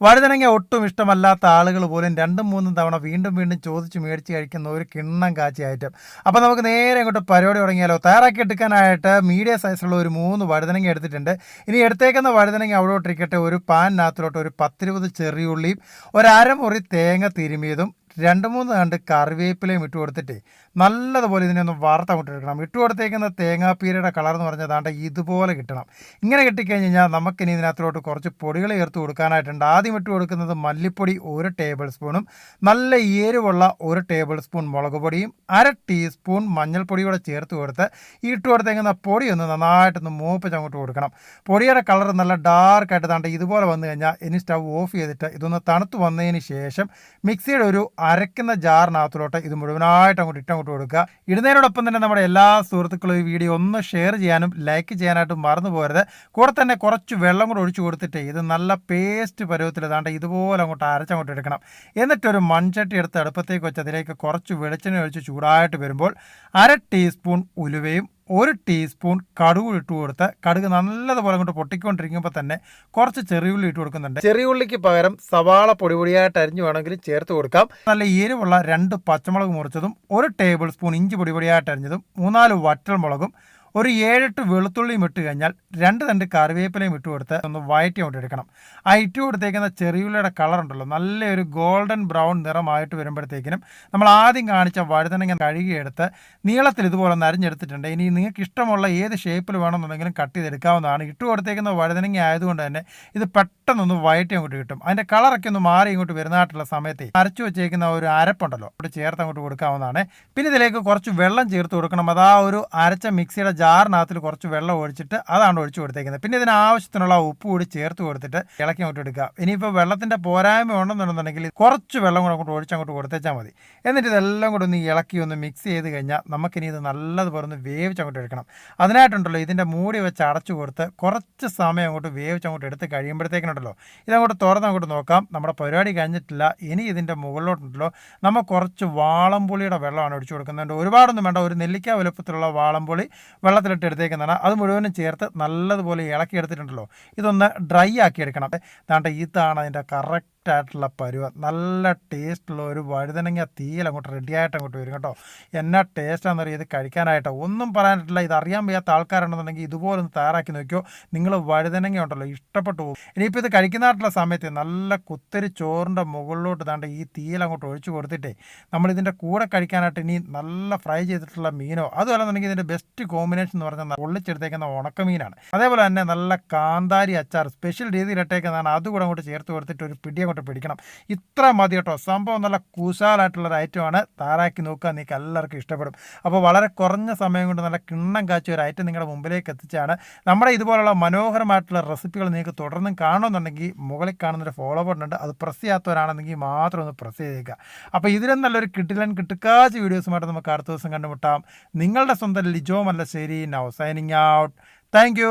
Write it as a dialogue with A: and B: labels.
A: വഴുതനങ്ങ ഒട്ടും ഇഷ്ടമല്ലാത്ത ആളുകൾ പോലും രണ്ടും മൂന്നും തവണ വീണ്ടും വീണ്ടും ചോദിച്ച് മേടിച്ച് കഴിക്കുന്ന ഒരു കിണ്ണം കാച്ചി ഐറ്റം. അപ്പോൾ നമുക്ക് നേരെ ഇങ്ങോട്ട് പരിപാടി തുടങ്ങിയാലോ? തയ്യാറാക്കി എടുക്കാനായിട്ട് മീഡിയം സൈസുള്ള ഒരു മൂന്ന് വഴുതനങ്ങ എടുത്തിട്ടുണ്ട്. ഇനി എടുത്തേക്കുന്ന വഴുതനങ്ങ അവിടോട്ടിരിക്കട്ടെ ഒരു പാനിനകത്തിലോട്ട് ഒരു പത്തിരുപത് ചെറിയുള്ളിയും ഒരു അരമുറി തേങ്ങ തിരുമിയതും രണ്ട് മൂന്ന് കണ്ട് കറിവേപ്പിലയും ഇട്ട് കൊടുത്തിട്ട് നല്ലതുപോലെ ഇതിനെ ഒന്ന് വാർത്ത കൊണ്ടിരിക്കണം ഇട്ട് കൊടുത്തേക്കുന്ന തേങ്ങാപ്പീരയുടെ കളർ എന്ന് പറഞ്ഞാൽ ദാണ്ട ഇതുപോലെ കിട്ടണം. ഇങ്ങനെ കിട്ടിക്കഴിഞ്ഞ് കഴിഞ്ഞാൽ നമുക്കിനി ഇതിനകത്തോട്ട് കുറച്ച് പൊടികൾ ചേർത്ത് കൊടുക്കാനായിട്ടുണ്ട്. ആദ്യം ഇട്ട് കൊടുക്കുന്നത് മല്ലിപ്പൊടി ഒരു ടേബിൾ സ്പൂണും നല്ല എരിവുള്ള ഒരു ടേബിൾ സ്പൂൺ മുളക് പൊടിയും അര ടീസ്പൂൺ മഞ്ഞൾപ്പൊടി കൂടെ ചേർത്ത് കൊടുത്ത് ഇട്ട് കൊടുത്തേക്കുന്ന പൊടി ഒന്ന് നന്നായിട്ടൊന്ന് മൂപ്പിച്ച് അങ്ങോട്ട് കൊടുക്കണം. പൊടിയുടെ കളർ നല്ല ഡാർക്കായിട്ട് ദാണ്ട ഇതുപോലെ വന്നു കഴിഞ്ഞാൽ ഇനി സ്റ്റവ് ഓഫ് ചെയ്തിട്ട് ഇതൊന്ന് തണുത്ത് വന്നതിന് ശേഷം മിക്സിയുടെ ഒരു അരയ്ക്കുന്ന ജാറിനകത്തിലോട്ട് ഇത് മുഴുവനായിട്ട് അങ്ങോട്ട് ഇട്ടങ്ങോട്ട് കൊടുക്കുക. ഇടുന്നതിനോടൊപ്പം തന്നെ നമ്മുടെ എല്ലാ സുഹൃത്തുക്കളും ഈ വീഡിയോ ഒന്ന് ഷെയർ ചെയ്യാനും ലൈക്ക് ചെയ്യാനായിട്ടും മറന്നു പോകരുത്. കൂടെ തന്നെ കുറച്ച് വെള്ളം കൂടെ ഒഴിച്ചു കൊടുത്തിട്ട് ഇത് നല്ല പേസ്റ്റ് പരുവത്തിൽ ഏതാണ്ട് ഇതുപോലെ അങ്ങോട്ട് അരച്ചങ്ങോട്ട് എടുക്കണം. എന്നിട്ടൊരു മൺചട്ടി എടുത്ത് അടുപ്പത്തേക്ക് വെച്ച് അതിലേക്ക് കുറച്ച് വെളിച്ചെണ്ണ ഒഴിച്ച് ചൂടായിട്ട് വരുമ്പോൾ അര ടീസ്പൂൺ ഉലുവയും ഒരു ടീസ്പൂൺ കടുക് ഇട്ട് കൊടുത്ത് കടുക് നല്ലതുപോലെ അങ്ങോട്ട് പൊട്ടിക്കൊണ്ടിരിക്കുമ്പോൾ തന്നെ കുറച്ച് ചെറിയുള്ളി ഇട്ട് കൊടുക്കുന്നുണ്ട്. ചെറിയുള്ളിക്ക് പകരം സവാള പൊടി പൊടിയായിട്ട് അരിഞ്ഞു വേണമെങ്കിൽ ചേർത്ത് കൊടുക്കാം. നല്ല എരിവുള്ള രണ്ട് പച്ചമുളക് മുറിച്ചതും ഒരു ടേബിൾ സ്പൂൺ ഇഞ്ചി പൊടി പൊടിയായിട്ട് അരിഞ്ഞതും മൂന്നാൽ വറ്റൽ മുളകും ഒരു ഏഴെട്ട് വെളുത്തുള്ളിയും ഇട്ട് കഴിഞ്ഞാൽ രണ്ട് തണ്ട് കറിവേപ്പിലയും ഇട്ട് കൊടുത്ത് ഒന്ന് വയറ്റി കൊണ്ട് എടുക്കണം. ആ ഇട്ട് കൊടുത്തേക്കുന്ന ചെറിയുള്ളിയുടെ കളർ ഉണ്ടല്ലോ നല്ലൊരു ഗോൾഡൻ ബ്രൗൺ നിറമായിട്ട് വരുമ്പോഴത്തേക്കിനും നമ്മൾ ആദ്യം കാണിച്ച വഴുതനങ്ങ കഴുകിയെടുത്ത് നീളത്തിൽ ഇതുപോലെ നരഞ്ഞെടുത്തിട്ടുണ്ട്. ഇനി നിങ്ങൾക്ക് ഇഷ്ടമുള്ള ഏത് ഷേപ്പിൽ വേണമെന്നുണ്ടെങ്കിലും കട്ട് ചെയ്തെടുക്കാവുന്നതാണ്. ഇട്ട് കൊടുത്തേക്കുന്ന വഴുതനങ്ങ ആയതുകൊണ്ട് തന്നെ ഇത് പെട്ടെന്നൊന്ന് വയറ്റി അങ്ങോട്ട് കിട്ടും. അതിന്റെ കളറൊക്കെ ഒന്ന് മാറി ഇങ്ങോട്ട് വരുന്നതായിട്ടുള്ള സമയത്ത് അരച്ചു വെച്ചേക്കുന്ന ഒരു അരപ്പുണ്ടല്ലോ അവിടെ ചേർത്ത് അങ്ങോട്ട് കൊടുക്കാവുന്നതാണ്. പിന്നെ ഇതിലേക്ക് കുറച്ച് വെള്ളം ചേർത്ത് കൊടുക്കണം. അതാ ഒരു അരച്ച മിക്സിയുടെ ജാറിനകത്തിൽ കുറച്ച് വെള്ളം ഒഴിച്ചിട്ട് അതാണ് ഒഴിച്ചു കൊടുത്തേക്കുന്നത്. പിന്നെ ഇതിന് ആവശ്യത്തിനുള്ള ഉപ്പ് കൂടി ചേർത്ത് കൊടുത്തിട്ട് ഇളക്കി അങ്ങോട്ട് എടുക്കുക. ഇനിയിപ്പോൾ വെള്ളത്തിന്റെ പോരായ്മ ഉണ്ടെന്നുണ്ടെങ്കിൽ കുറച്ച് വെള്ളം കൂടെ അങ്ങോട്ട് ഒഴിച്ച് അങ്ങോട്ട് കൊടുത്തേച്ചാൽ മതി. എന്നിട്ട് ഇതെല്ലാം കൂടെ ഒന്ന് ഇളക്കി ഒന്ന് മിക്സ് ചെയ്ത് കഴിഞ്ഞാൽ നമുക്കിനി ഇത് നല്ലതുപോലെ ഒന്ന് വേവിച്ച് അങ്ങോട്ട് എടുക്കണം. അതിനായിട്ടുണ്ടല്ലോ ഇതിന്റെ മൂടി വെച്ച് അടച്ചു കൊടുത്ത് കുറച്ച് സമയം അങ്ങോട്ട് വേവിച്ച് അങ്ങോട്ട് എടുത്ത് കഴിയുമ്പോഴത്തേക്കിനുണ്ടല്ലോ. ഇതങ്ങോട്ട് തുറന്ന് അങ്ങോട്ട് നോക്കാം. നമ്മുടെ പരിപാടി കഴിഞ്ഞിട്ടില്ല. ഇനി ഇതിന്റെ മുകളിലോട്ടുണ്ടല്ലോ. നമ്മൾ കുറച്ച് വാളംപുളിയുടെ വെള്ളമാണ് ഒഴിച്ചു കൊടുക്കുന്നുണ്ട് ഒരുപാടൊന്നും വേണ്ട. ഒരു നെല്ലിക്ക വലുപ്പത്തിലുള്ള വാളംപുളി വെള്ളത്തിലിട്ട് എടുത്തേക്കുന്നതാണ് അത് മുഴുവനും ചേർത്ത് നല്ലതുപോലെ ഇളക്കി എടുത്തിട്ടുണ്ടല്ലോ ഇതൊന്ന് ഡ്രൈ ആക്കി എടുക്കണം ദാണ്ട ഇതാണ് അതിന്റെ കറക്റ്റ് ആയിട്ടുള്ള പരുവ. നല്ല ടേസ്റ്റുള്ള ഒരു വഴുതനങ്ങ തീയിൽ അങ്ങോട്ട് റെഡിയായിട്ട് അങ്ങോട്ട് വരും കേട്ടോ. എന്നാ ടേസ്റ്റാണെന്ന് അറിയാം ഇത് കഴിക്കാനായിട്ട്. ഒന്നും പറയാനായിട്ടില്ല ഇത് അറിയാൻ വയ്യാത്ത ആൾക്കാരുണ്ടെന്നുണ്ടെങ്കിൽ ഇതുപോലെ ഒന്ന് തയ്യാറാക്കി നോക്കിയോ. നിങ്ങൾ വഴുതനങ്ങ ഉണ്ടല്ലോ ഇഷ്ടപ്പെട്ടു പോകും. ഇനിയിപ്പോൾ ഇത് കഴിക്കുന്നതായിട്ടുള്ള സമയത്ത് നല്ല കുത്തരി ചോറിന്റെ മുകളിലോട്ട് താണ്ട് ഈ തീയിൽ അങ്ങോട്ട് ഒഴിച്ചു കൊടുത്തിട്ടേ നമ്മൾ ഇതിന്റെ കൂടെ കഴിക്കാനായിട്ട് ഇനി നല്ല ഫ്രൈ ചെയ്തിട്ടുള്ള മീനോ അതുമല്ലെന്നുണ്ടെങ്കിൽ ഇതിന്റെ ബെസ്റ്റ് കോമ്പിനേഷൻ എന്ന് പറഞ്ഞാൽ പൊള്ളിച്ചെടുത്തേക്കുന്ന ഉണക്കമീനാണ് അതേപോലെ തന്നെ നല്ല കാന്താരി അച്ചാർ സ്പെഷ്യൽ രീതിയിൽ ഇട്ടേക്കുന്നതാണ്. അതുകൂടെ അങ്ങോട്ട് ചേർത്ത് കൊടുത്തിട്ട് ഒരു പിടി പിടിക്കണം. ഇത്ര മതി കേട്ടോ. സംഭവം നല്ല കുശാലായിട്ടുള്ളൊരു ഐറ്റമാണ്. താറാക്കി നോക്കുക. നിങ്ങൾക്ക് എല്ലാവർക്കും ഇഷ്ടപ്പെടും. അപ്പോൾ വളരെ കുറഞ്ഞ സമയം കൊണ്ട് നല്ല കിണ്ണം കാച്ച ഒരു ഐറ്റം നിങ്ങളുടെ മുമ്പിലേക്ക് എത്തിച്ചാണ്. നമ്മുടെ ഇതുപോലുള്ള മനോഹരമായിട്ടുള്ള റെസിപ്പികൾ നിങ്ങൾക്ക് തുടർന്നും കാണുമെന്നുണ്ടെങ്കിൽ മുകളിൽ കാണുന്നൊരു ഫോളോ ബട്ടൺ ഉണ്ട്. അത് പ്രസ് ചെയ്യാത്തവരാണെന്നെങ്കിൽ മാത്രം ഒന്ന് പ്രസ് ചെയ്തേക്കുക. അപ്പോൾ ഇതിലും നല്ലൊരു കിട്ടിലൻ കിട്ടുക്കാച്ച വീഡിയോസുമായിട്ട് നമുക്ക് അടുത്ത ദിവസം കണ്ടുമുട്ടാം. നിങ്ങളുടെ സ്വന്തം Lijo Mallassery. Now signing out thank